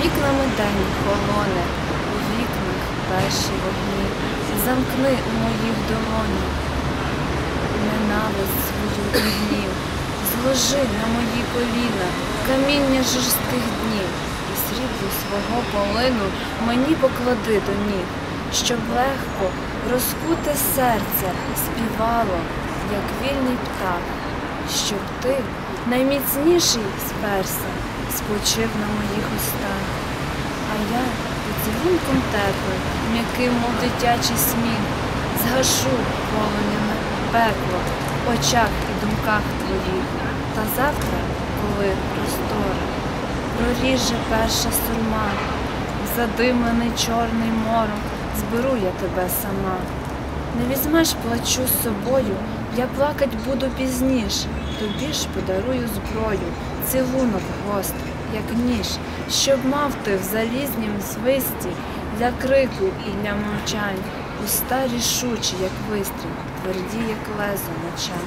вікнами день холоне, у вікнах перші вогні. Замкни у моїх долонях ненависть свою і гнів, зложи на мої коліна каміння жорстких днів, і срібло свого полину мені поклади до ніг, щоб легко розкуте серце співало, як вільний птах, щоб ти, найміцніший сперся, спочив на моїх устах. А я поцілунком теплим, м'яким, мов дитячий сміх, згашу полум'я пекло в очах і думках твоїх. Та завтра, коли простори, проріже перша сурма, задимлений чорний мором, зберу я тебе сама. Не візьмеш плачу з собою, я плакать буду пізніше, тобі ж подарую зброю, цілунок гострий, як ніж, щоб мав ти в залізнім свисті для крику і для мовчань, уста рішучі, як вистріл, тверді, як лезо меча.